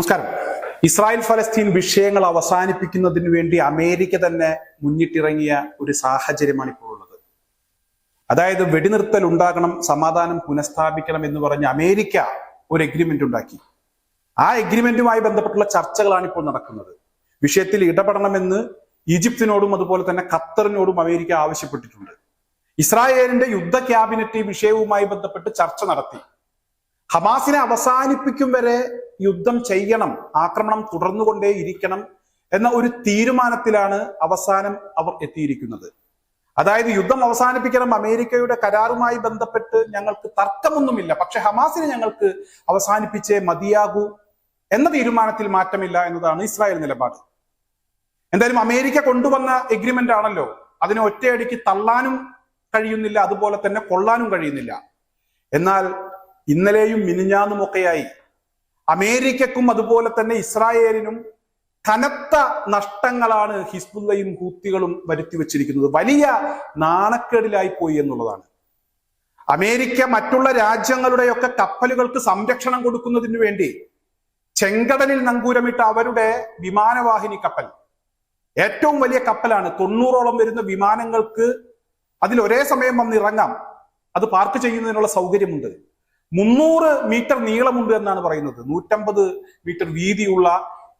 നമസ്കാരം. ഇസ്രായേൽ ഫലസ്തീൻ വിഷയങ്ങൾ അവസാനിപ്പിക്കുന്നതിന് വേണ്ടി അമേരിക്ക തന്നെ മുന്നിട്ടിറങ്ങിയ ഒരു സാഹചര്യമാണ് ഇപ്പോൾ ഉള്ളത്. അതായത് വെടിനിർത്തൽ ഉണ്ടാകണം സമാധാനം പുനഃസ്ഥാപിക്കണം എന്ന് പറഞ്ഞ് അമേരിക്ക ഒരു എഗ്രിമെന്റ് ഉണ്ടാക്കി. ആ എഗ്രിമെന്റുമായി ബന്ധപ്പെട്ടുള്ള ചർച്ചകളാണ് ഇപ്പോൾ നടക്കുന്നത്. വിഷയത്തിൽ ഇടപെടണമെന്ന് ഈജിപ്തിനോടും അതുപോലെ തന്നെ ഖത്തറിനോടും അമേരിക്ക ആവശ്യപ്പെട്ടിട്ടുണ്ട്. ഇസ്രായേലിന്റെ യുദ്ധ ക്യാബിനറ്റ് വിഷയവുമായി ബന്ധപ്പെട്ട് ചർച്ച നടത്തി. ഹമാസിനെ അവസാനിപ്പിക്കും വരെ യുദ്ധം ചെയ്യണം ആക്രമണം തുടർന്നുകൊണ്ടേ ഇരിക്കണം എന്ന ഒരു തീരുമാനത്തിലാണ് അവസാനം അവർ എത്തിയിരിക്കുന്നത്. അതായത് യുദ്ധം അവസാനിപ്പിക്കണം അമേരിക്കയുടെ കരാറുമായി ബന്ധപ്പെട്ട് ഞങ്ങൾക്ക് തർക്കമൊന്നുമില്ല പക്ഷെ ഹമാസിനെ ഞങ്ങൾക്ക് അവസാനിപ്പിച്ചേ മതിയാകൂ എന്ന തീരുമാനത്തിൽ മാറ്റമില്ല എന്നതാണ് ഇസ്രായേൽ നിലപാട്. എന്തായാലും അമേരിക്ക കൊണ്ടുവന്ന എഗ്രിമെന്റ് ആണല്ലോ. അതിനെ ഒറ്റയടിക്ക് തള്ളാനും കഴിയുന്നില്ല അതുപോലെ തന്നെ കൊള്ളാനും കഴിയുന്നില്ല. എന്നാൽ ഇന്നലെയും മിനിഞ്ഞാന്നുമൊക്കെയായി അമേരിക്കക്കും അതുപോലെ തന്നെ ഇസ്രായേലിനും കനത്ത നഷ്ടങ്ങളാണ് ഹിസ്ബുല്ലയും ഹൂത്തികളും വരുത്തി വച്ചിരിക്കുന്നത്. വലിയ നാണക്കേടിലായി പോയി എന്നുള്ളതാണ്. അമേരിക്ക മറ്റുള്ള രാജ്യങ്ങളുടെയൊക്കെ കപ്പലുകൾക്ക് സംരക്ഷണം കൊടുക്കുന്നതിന് വേണ്ടി ചെങ്കടലിൽ നങ്കൂരമിട്ട അവരുടെ വിമാനവാഹിനി കപ്പൽ. ഏറ്റവും വലിയ കപ്പലാണ്. തൊണ്ണൂറോളം വരുന്ന വിമാനങ്ങൾക്ക് അതിൽ ഒരേ സമയം വന്ന് ഇറങ്ങാം. അത് പാർക്ക് ചെയ്യുന്നതിനുള്ള സൗകര്യമുണ്ട്. മുന്നൂറ് മീറ്റർ നീളമുണ്ട് എന്നാണ് പറയുന്നത്. നൂറ്റമ്പത് മീറ്റർ വീതിയുള്ള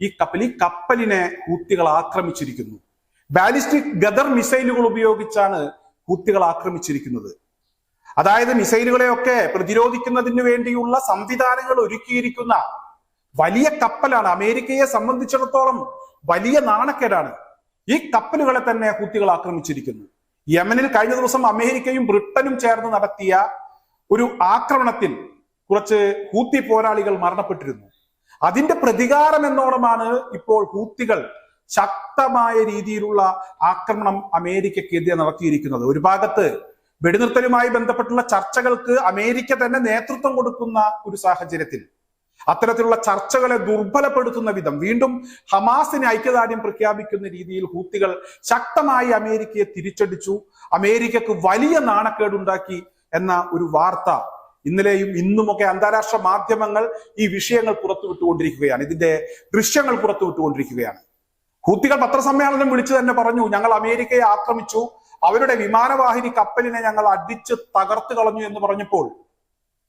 ഈ കപ്പൽ ഈ കപ്പലിനെ ഹൂത്തികൾ ആക്രമിച്ചിരിക്കുന്നു. ബാലിസ്റ്റിക് ഗദർ മിസൈലുകൾ ഉപയോഗിച്ചാണ് ഹൂത്തികൾ ആക്രമിച്ചിരിക്കുന്നത്. അതായത് മിസൈലുകളെയൊക്കെ പ്രതിരോധിക്കുന്നതിന് വേണ്ടിയുള്ള സംവിധാനങ്ങൾ ഒരുക്കിയിരിക്കുന്ന വലിയ കപ്പലാണ് അമേരിക്കയെ സംബന്ധിച്ചിടത്തോളം വലിയ നാണക്കേടാണ് ഈ കപ്പലുകളെ തന്നെ ഹൂത്തികൾ ആക്രമിച്ചിരിക്കുന്നു. യമനിൽ കഴിഞ്ഞ ദിവസം അമേരിക്കയും ബ്രിട്ടനും ചേർന്ന് നടത്തിയ ഒരു ആക്രമണത്തിൽ കുറച്ച് ഹൂത്തി പോരാളികൾ മരണപ്പെട്ടിരുന്നു. അതിന്റെ പ്രതികാരം എന്നോണമാണ് ഇപ്പോൾ ഹൂത്തികൾ ശക്തമായ രീതിയിലുള്ള ആക്രമണം അമേരിക്കക്കെതിരെ നടത്തിയിരിക്കുന്നത്. ഒരു ഭാഗത്ത് വെടിനിർത്തലുമായി ബന്ധപ്പെട്ടുള്ള ചർച്ചകൾക്ക് അമേരിക്ക തന്നെ നേതൃത്വം കൊടുക്കുന്ന ഒരു സാഹചര്യത്തിൽ അത്തരത്തിലുള്ള ചർച്ചകളെ ദുർബലപ്പെടുത്തുന്ന വിധം വീണ്ടും ഹമാസിന് ഐക്യദാർഢ്യം പ്രഖ്യാപിക്കുന്ന രീതിയിൽ ഹൂത്തികൾ ശക്തമായി അമേരിക്കയെ തിരിച്ചടിച്ചു. അമേരിക്കക്ക് വലിയ നാണക്കേടുണ്ടാക്കി. എന്ന ഒരു വാർത്ത ഇന്നലെയും ഇന്നുമൊക്കെ അന്താരാഷ്ട്ര മാധ്യമങ്ങൾ ഈ വിഷയങ്ങൾ പുറത്തുവിട്ടുകൊണ്ടിരിക്കുകയാണ്. ഇതിന്റെ ദൃശ്യങ്ങൾ പുറത്തുവിട്ടുകൊണ്ടിരിക്കുകയാണ്. ഹൂത്തികൾ പത്രസമ്മേളനം വിളിച്ചു തന്നെ പറഞ്ഞു ഞങ്ങൾ അമേരിക്കയെ ആക്രമിച്ചു. അവരുടെ വിമാനവാഹിനി കപ്പലിനെ ഞങ്ങൾ അടിച്ച് തകർത്ത് കളഞ്ഞു എന്ന് പറഞ്ഞപ്പോൾ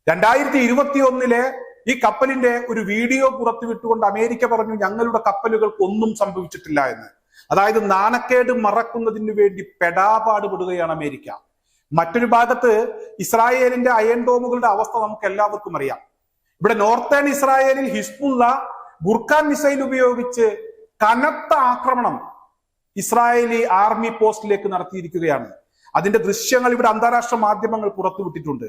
രണ്ടായിരത്തി ഇരുപത്തി ഒന്നിലെ ഈ കപ്പലിന്റെ ഒരു വീഡിയോ പുറത്തുവിട്ടുകൊണ്ട് അമേരിക്ക പറഞ്ഞു ഞങ്ങളുടെ കപ്പലുകൾക്ക് ഒന്നും സംഭവിച്ചിട്ടില്ല എന്ന്. അതായത് നാണക്കേട് മറക്കുന്നതിന് വേണ്ടി പെടാപാടുപെടുകയാണ് അമേരിക്ക. മറ്റൊരു ഭാഗത്ത് ഇസ്രായേലിന്റെ അയൺ ഡോമുകളുടെ അവസ്ഥ നമുക്ക് എല്ലാവർക്കും അറിയാം. ഇവിടെ നോർത്തേൺ ഇസ്രായേലിൽ ഹിസ്ബുള്ള ബുർഖാൻ മിസൈൽ ഉപയോഗിച്ച് കനത്ത ആക്രമണം ഇസ്രായേലി ആർമി പോസ്റ്റിലേക്ക് നടത്തിയിരിക്കുകയാണ്. അതിന്റെ ദൃശ്യങ്ങൾ ഇവിടെ അന്താരാഷ്ട്ര മാധ്യമങ്ങൾ പുറത്തുവിട്ടിട്ടുണ്ട്.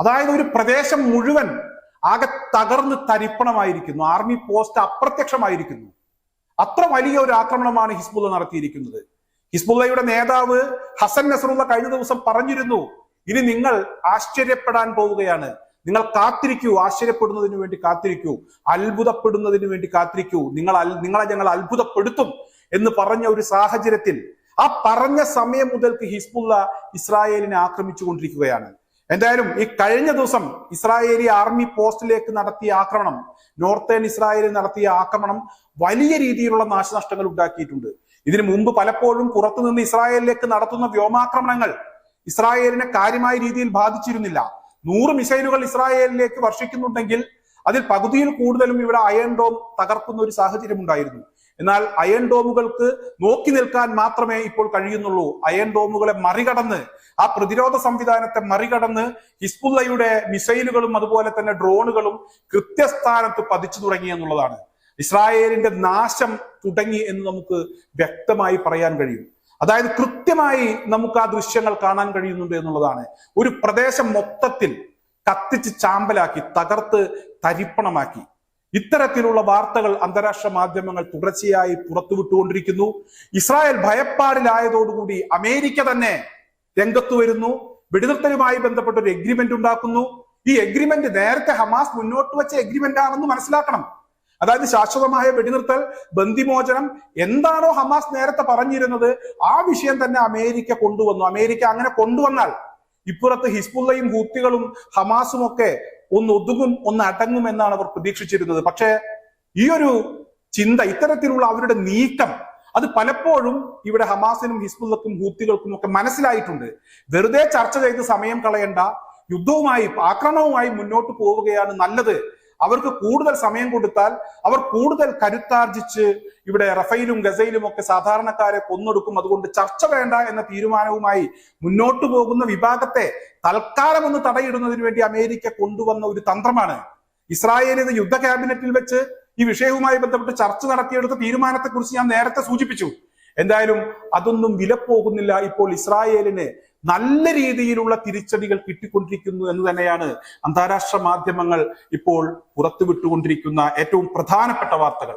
അതായത് ഒരു പ്രദേശം മുഴുവൻ ആകെ തകർന്ന് തരിപ്പണമായിരിക്കുന്നു. Army post അപ്രത്യക്ഷമായിരിക്കുന്നു. അത്ര വലിയ ഒരു ആക്രമണമാണ് ഹിസ്ബുള്ള നടത്തിയിരിക്കുന്നത്. ഹിസ്ബുള്ളയുടെ നേതാവ് ഹസൻ നസറുള്ള കഴിഞ്ഞ ദിവസം പറഞ്ഞിരുന്നു ഇനി നിങ്ങൾ ആശ്ചര്യപ്പെടാൻ പോവുകയാണ്. നിങ്ങൾ കാത്തിരിക്കൂ ആശ്ചര്യപ്പെടുന്നതിന് വേണ്ടി കാത്തിരിക്കൂ അത്ഭുതപ്പെടുന്നതിന് വേണ്ടി കാത്തിരിക്കൂ. നിങ്ങൾ നിങ്ങളെ ഞങ്ങൾ അത്ഭുതപ്പെടുത്തും എന്ന് പറഞ്ഞ ഒരു സാഹചര്യത്തിൽ ആ പറഞ്ഞ സമയം മുതൽക്ക് ഹിസ്ബുള്ള ഇസ്രായേലിനെ ആക്രമിച്ചു കൊണ്ടിരിക്കുകയാണ് എന്തായാലും ഈ കഴിഞ്ഞ ദിവസം ഇസ്രായേലി ആർമി പോസ്റ്റിലേക്ക് നടത്തിയ ആക്രമണം നോർത്തേൺ ഇസ്രായേലിൽ നടത്തിയ ആക്രമണം വലിയ രീതിയിലുള്ള നാശനഷ്ടങ്ങൾ ഉണ്ടാക്കിയിട്ടുണ്ട്. ഇതിനു മുമ്പ് പലപ്പോഴും പുറത്തുനിന്ന് ഇസ്രായേലിലേക്ക് നടത്തുന്ന വ്യോമാക്രമണങ്ങൾ ഇസ്രായേലിനെ കാര്യമായ രീതിയിൽ ബാധിച്ചിരുന്നില്ല. നൂറ് മിസൈലുകൾ ഇസ്രായേലിലേക്ക് വർഷിക്കുന്നുണ്ടെങ്കിൽ അതിൽ പകുതിയിൽ കൂടുതലും ഇവിടെ അയൺ ഡോം തകർക്കുന്ന ഒരു സാഹചര്യം ഉണ്ടായിരുന്നു. എന്നാൽ അയൺ ഡോമുകൾക്ക് നോക്കി നിൽക്കാൻ മാത്രമേ ഇപ്പോൾ കഴിയുന്നുള്ളൂ. അയൺ ഡോമുകളെ മറികടന്ന് ആ പ്രതിരോധ സംവിധാനത്തെ മറികടന്ന് ഹിസ്ബുല്ലയുടെ മിസൈലുകളും അതുപോലെ തന്നെ ഡ്രോണുകളും കൃത്യസ്ഥാനത്ത് പതിച്ചു തുടങ്ങി എന്നുള്ളതാണ്. ഇസ്രായേലിന്റെ നാശം തുടങ്ങി എന്ന് നമുക്ക് വ്യക്തമായി പറയാൻ കഴിയും. അതായത് കൃത്യമായി നമുക്ക് ആ ദൃശ്യങ്ങൾ കാണാൻ കഴിയുന്നുണ്ട് എന്നുള്ളതാണ്. ഒരു പ്രദേശം മൊത്തത്തിൽ കത്തിച്ച് ചാമ്പലാക്കി തകർത്ത് തരിപ്പണമാക്കി. ഇത്തരത്തിലുള്ള വാർത്തകൾ അന്താരാഷ്ട്ര മാധ്യമങ്ങൾ തുടർച്ചയായി പുറത്തുവിട്ടുകൊണ്ടിരിക്കുന്നു. ഇസ്രായേൽ ഭയപ്പാടിലായതോടുകൂടി അമേരിക്ക തന്നെ രംഗത്ത് വരുന്നു. വെടിനിർത്തലുമായി ബന്ധപ്പെട്ട ഒരു എഗ്രിമെന്റ് ഉണ്ടാക്കുന്നു. ഈ എഗ്രിമെന്റ് നേരത്തെ ഹമാസ് മുന്നോട്ട് വെച്ച എഗ്രിമെന്റ് ആണെന്ന് മനസ്സിലാക്കണം. അതായത് ശാശ്വതമായ വെടിനിർത്തൽ ബന്ദിമോചനം എന്താണോ ഹമാസ് നേരത്തെ പറഞ്ഞിരുന്നത് ആ വിഷയം തന്നെ അമേരിക്ക കൊണ്ടുവന്നു. അമേരിക്ക അങ്ങനെ കൊണ്ടുവന്നാൽ ഇപ്പുറത്ത് ഹിസ്ബുള്ളയും ഹൂത്തികളും ഹമാസും ഒക്കെ ഒന്ന് ഒതുങ്ങും ഒന്ന് അടങ്ങും എന്നാണ് അവർ പ്രതീക്ഷിച്ചിരുന്നത്. പക്ഷേ ഈ ഒരു ചിന്ത ഇത്തരത്തിലുള്ള അവരുടെ നീക്കം അത് പലപ്പോഴും ഇവിടെ ഹമാസിനും ഹിസ്ബുള്ളക്കും ഹൂത്തികൾക്കും ഒക്കെ മനസ്സിലായിട്ടുണ്ട്. വെറുതെ ചർച്ച ചെയ്ത് സമയം കളയണ്ട യുദ്ധവുമായി ആക്രമണവുമായി മുന്നോട്ട് പോവുകയാണ് നല്ലത്. അവർക്ക് കൂടുതൽ സമയം കൊടുത്താൽ അവർ കൂടുതൽ കരുത്താർജിച്ച് ഇവിടെ റഫയിലും ഗസയിലും ഒക്കെ സാധാരണക്കാരെ കൊന്നൊടുക്കും. അതുകൊണ്ട് ചർച്ച വേണ്ട എന്ന തീരുമാനവുമായി മുന്നോട്ടു പോകുന്ന വിഭാഗത്തെ തൽക്കാലം ഒന്ന് തടയിടുന്നതിന് വേണ്ടി അമേരിക്ക കൊണ്ടുവന്ന ഒരു തന്ത്രമാണ്. ഇസ്രായേലിന് യുദ്ധ ക്യാബിനറ്റിൽ വെച്ച് ഈ വിഷയവുമായി ബന്ധപ്പെട്ട് ചർച്ച നടത്തിയെടുത്ത തീരുമാനത്തെക്കുറിച്ച് ഞാൻ നേരത്തെ സൂചിപ്പിച്ചു. എന്തായാലും അതൊന്നും വിലപ്പോകുന്നില്ല ഇപ്പോൾ ഇസ്രായേലിന് നല്ല രീതിയിലുള്ള തിരിച്ചടികൾ കിട്ടിക്കൊണ്ടിരിക്കുന്നു എന്ന് തന്നെയാണ് അന്താരാഷ്ട്ര മാധ്യമങ്ങൾ ഇപ്പോൾ പുറത്തുവിട്ടുകൊണ്ടിരിക്കുന്ന ഏറ്റവും പ്രധാനപ്പെട്ട വാർത്തകൾ.